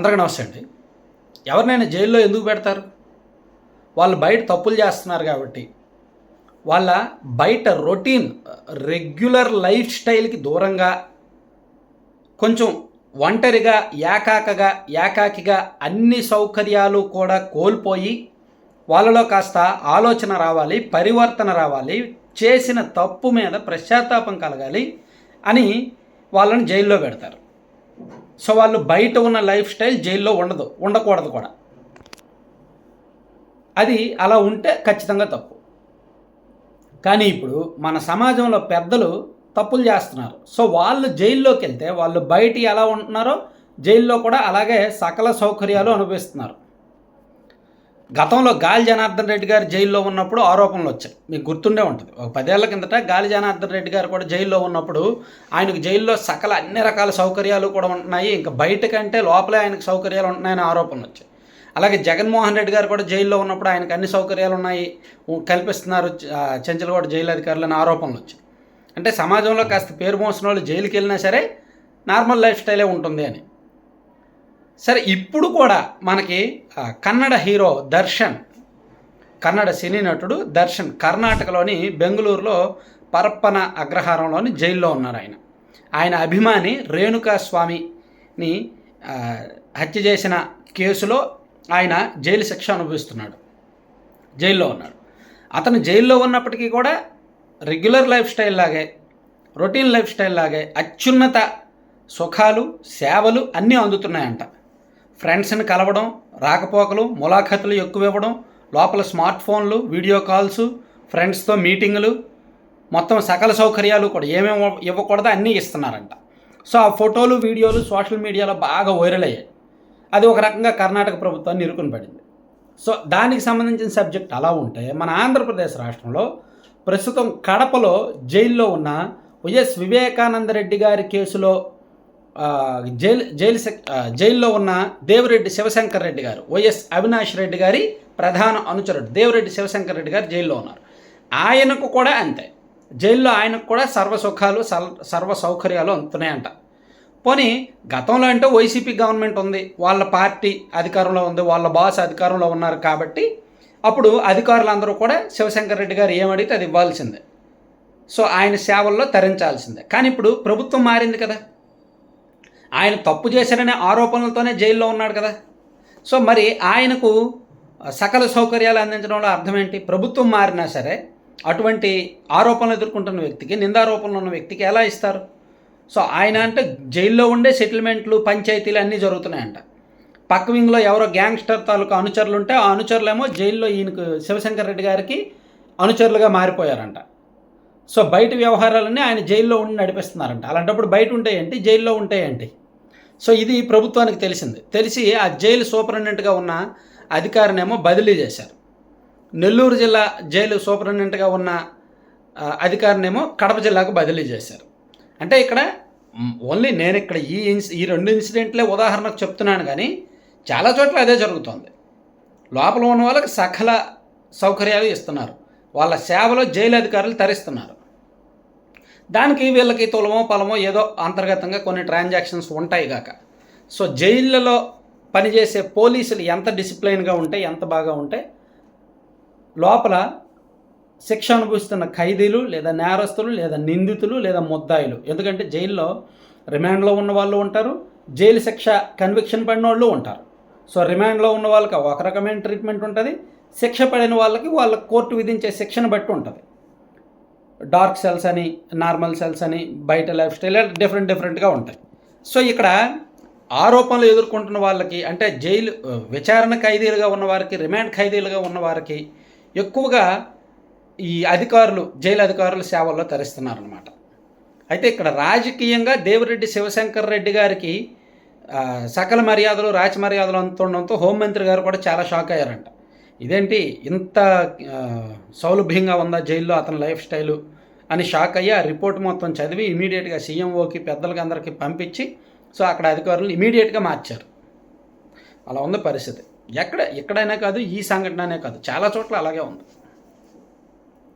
అందరికీ నమస్తే అండి. ఎవరినైనా జైల్లో ఎందుకు పెడతారు? వాళ్ళు బయట తప్పులు చేస్తున్నారు కాబట్టి. వాళ్ళ బయట రొటీన్ రెగ్యులర్ లైఫ్ స్టైల్కి దూరంగా కొంచెం ఒంటరిగా ఏకాకగా ఏకాకిగా అన్ని సౌకర్యాలు కూడా కోల్పోయి వాళ్ళలో కాస్త ఆలోచన రావాలి పరివర్తన రావాలి చేసిన తప్పు మీద పశ్చాత్తాపం కలగాలి అని వాళ్ళని జైల్లో పెడతారు. సో వాళ్ళు బయట ఉన్న లైఫ్ స్టైల్ జైల్లో ఉండదు ఉండకూడదు కూడా. అది అలా ఉంటే ఖచ్చితంగా తప్పు. కానీ ఇప్పుడు మన సమాజంలో పెద్దలు తప్పులు చేస్తున్నారు. సో వాళ్ళు జైల్లోకి వెళ్తే వాళ్ళు బయట ఎలా ఉంటున్నారో జైల్లో కూడా అలాగే సకల సౌకర్యాలు అనుభవిస్తున్నారు. గతంలో గాలి జనార్దన్ రెడ్డి గారు జైల్లో ఉన్నప్పుడు ఆరోపణలు వచ్చాయి. మీకు గుర్తుండే ఉంటుంది. ఒక పదేళ్ళ కిందట గాలి జనార్దన్ రెడ్డి గారు కూడా జైల్లో ఉన్నప్పుడు ఆయనకు జైల్లో సకల అన్ని రకాల సౌకర్యాలు కూడా ఉంటున్నాయి. ఇంకా బయట కంటే లోపలే ఆయనకు సౌకర్యాలు ఉంటున్నాయని ఆరోపణలు వచ్చాయి. అలాగే జగన్మోహన్ రెడ్డి గారు కూడా జైల్లో ఉన్నప్పుడు ఆయనకు అన్ని సౌకర్యాలు ఉన్నాయి. కల్పిస్తున్నారు చెంచలగూడ జైలు అధికారులు ఆరోపణలు వచ్చాయి. అంటే సమాజంలో కాస్త పేరు మోసిన వాళ్ళు జైలుకి వెళ్ళినా సరే నార్మల్ లైఫ్ స్టైలే ఉంటుంది అని. సరే ఇప్పుడు కూడా మనకి కన్నడ హీరో దర్శన్ కన్నడ సినీ నటుడు దర్శన్ కర్ణాటకలోని బెంగళూరులో పరప్పన అగ్రహారంలోని జైల్లో ఉన్నారు ఆయన. ఆయన అభిమాని రేణుకా స్వామిని హత్య చేసిన కేసులో ఆయన జైలు శిక్ష అనుభవిస్తున్నాడు. జైల్లో ఉన్నాడు. అతను జైల్లో ఉన్నప్పటికీ కూడా రెగ్యులర్ లైఫ్ స్టైల్ లాగే రొటీన్ లైఫ్ స్టైల్ లాగే అత్యున్నత సుఖాలు సేవలు అన్నీ అందుతున్నాయంట. ఫ్రెండ్స్ని కలవడం రాకపోకలు ములాఖతులు ఎక్కువ ఇవ్వడం లోపల స్మార్ట్ ఫోన్లు వీడియో కాల్స్ ఫ్రెండ్స్తో మీటింగులు మొత్తం సకల సౌకర్యాలు కూడా ఏమేమి ఇవ్వకూడదో అన్నీ ఇస్తున్నారంట. సో ఆ ఫోటోలు వీడియోలు సోషల్ మీడియాలో బాగా వైరల్ అయ్యాయి. అది ఒక రకంగా కర్ణాటక ప్రభుత్వాన్ని ఇరుకుని పడింది. సో దానికి సంబంధించిన సబ్జెక్ట్ అలా ఉంటే మన ఆంధ్రప్రదేశ్ రాష్ట్రంలో ప్రస్తుతం కడపలో జైల్లో ఉన్న వైఎస్ వివేకానంద రెడ్డి గారి కేసులో జైలు జైలు జైల్లో ఉన్న దేవిరెడ్డి శివశంకర్ రెడ్డి గారు వైఎస్ అవినాష్ రెడ్డి గారి ప్రధాన అనుచరుడు. దేవిరెడ్డి శివశంకర్ రెడ్డి గారు జైల్లో ఉన్నారు. ఆయనకు కూడా అంతే. జైల్లో ఆయనకు కూడా సర్వ సుఖాలు సర్వ సౌకర్యాలు అందుతున్నాయంట. పోనీ గతంలో అంటే వైసీపీ గవర్నమెంట్ ఉంది. వాళ్ళ పార్టీ అధికారంలో ఉంది. వాళ్ళ బాస్ అధికారంలో ఉన్నారు కాబట్టి అప్పుడు అధికారులందరూ కూడా శివశంకర్ రెడ్డి గారు ఏమడిగితే అది ఇవ్వాల్సిందే. సో ఆయన సేవల్లో తరించాల్సిందే. కానీ ఇప్పుడు ప్రభుత్వం మారింది కదా. ఆయన తప్పు చేశారనే ఆరోపణలతోనే జైల్లో ఉన్నాడు కదా. సో మరి ఆయనకు సకల సౌకర్యాలు అందించడంలో అర్థం ఏంటి ప్రభుత్వం మారినా సరే అటువంటి ఆరోపణలు ఎదుర్కొంటున్న వ్యక్తికి నిందారోపణలు ఉన్న వ్యక్తికి ఎలా ఇస్తారు? సో ఆయన అంటే జైల్లో ఉండే సెటిల్మెంట్లు పంచాయతీలు అన్నీ జరుగుతున్నాయంట. పక్క వింగ్లో ఎవరో గ్యాంగ్స్టర్ తాలూకా అనుచరులు ఉంటే ఆ అనుచరులేమో జైల్లో ఈయనకు శివశంకర్ రెడ్డి గారికి అనుచరులుగా మారిపోయారంట. సో బయట వ్యవహారాలన్నీ ఆయన జైల్లో ఉండి నడిపిస్తున్నారంట. అలాంటప్పుడు బయట ఉంటే జైల్లో ఉంటాయండి సో ఇది ప్రభుత్వానికి తెలిసింది. తెలిసి ఆ జైలు సూపరింటెండెంట్గా ఉన్న అధికారినేమో బదిలీ చేశారు. నెల్లూరు జిల్లా జైలు సూపరింటెండెంట్గా ఉన్న అధికారినేమో కడప జిల్లాకు బదిలీ చేశారు. అంటే ఇక్కడ ఓన్లీ నేను ఇక్కడ ఈ ఇన్స్ ఈ రెండు ఇన్సిడెంట్లే ఉదాహరణకు చెప్తున్నాను కానీ చాలా చోట్ల అదే జరుగుతోంది. లోపల ఉన్న వాళ్ళకి సకల సౌకర్యాలు ఇస్తున్నారు. వాళ్ళ సేవలో జైలు అధికారులు తరిస్తున్నారు. దానికి వీళ్ళకి తులమో పొలమో ఏదో అంతర్గతంగా కొన్ని ట్రాన్సాక్షన్స్ ఉంటాయి గాక. సో జైళ్ళలో పనిచేసే పోలీసులు ఎంత డిసిప్లైన్గా ఉంటే ఎంత బాగా ఉంటే లోపల శిక్ష అనుభవిస్తున్న ఖైదీలు లేదా నేరస్తులు లేదా నిందితులు లేదా ముద్దాయిలు. ఎందుకంటే జైల్లో రిమాండ్లో ఉన్న వాళ్ళు ఉంటారు జైలు శిక్ష కన్విక్షన్ పడిన వాళ్ళు ఉంటారు. సో రిమాండ్లో ఉన్న వాళ్ళకి ఒక రకమైన ట్రీట్మెంట్ ఉంటుంది శిక్ష పడిన వాళ్ళకి వాళ్ళ కోర్టు విధించే శిక్షను బట్టి ఉంటుంది. డార్క్ సెల్స్ అని నార్మల్ సెల్స్ అని బయట లైఫ్ స్టైల్ డిఫరెంట్ డిఫరెంట్గా ఉంటాయి. సో ఇక్కడ ఆరోపణలు ఎదుర్కొంటున్న వాళ్ళకి అంటే జైలు విచారణ ఖైదీలుగా ఉన్నవారికి రిమాండ్ ఖైదీలుగా ఉన్నవారికి ఎక్కువగా ఈ అధికారులు జైలు అధికారులు సేవల్లో తరిస్తున్నారనమాట అయితే ఇక్కడ రాజకీయంగా దేవిరెడ్డి శివశంకర్ రెడ్డి గారికి సకల మర్యాదలు రాచ మర్యాదలు అందుతుండడంతో హోంమంత్రి గారు కూడా చాలా షాక్ అయ్యారంట. ఇదేంటి ఇంత సౌలభ్యంగా ఉందా జైల్లో అతని లైఫ్ స్టైలు అని షాక్ అయ్యి ఆ రిపోర్ట్ మొత్తం చదివి ఇమీడియట్గా సీఎంఓకి పెద్దలకి అందరికీ పంపించి సో అక్కడ అధికారులు ఇమీడియట్గా మార్చారు. అలా ఉంది పరిస్థితి. ఎక్కడ ఎక్కడైనా కాదు ఈ సంఘటన అనే కాదు చాలా చోట్ల అలాగే ఉంది.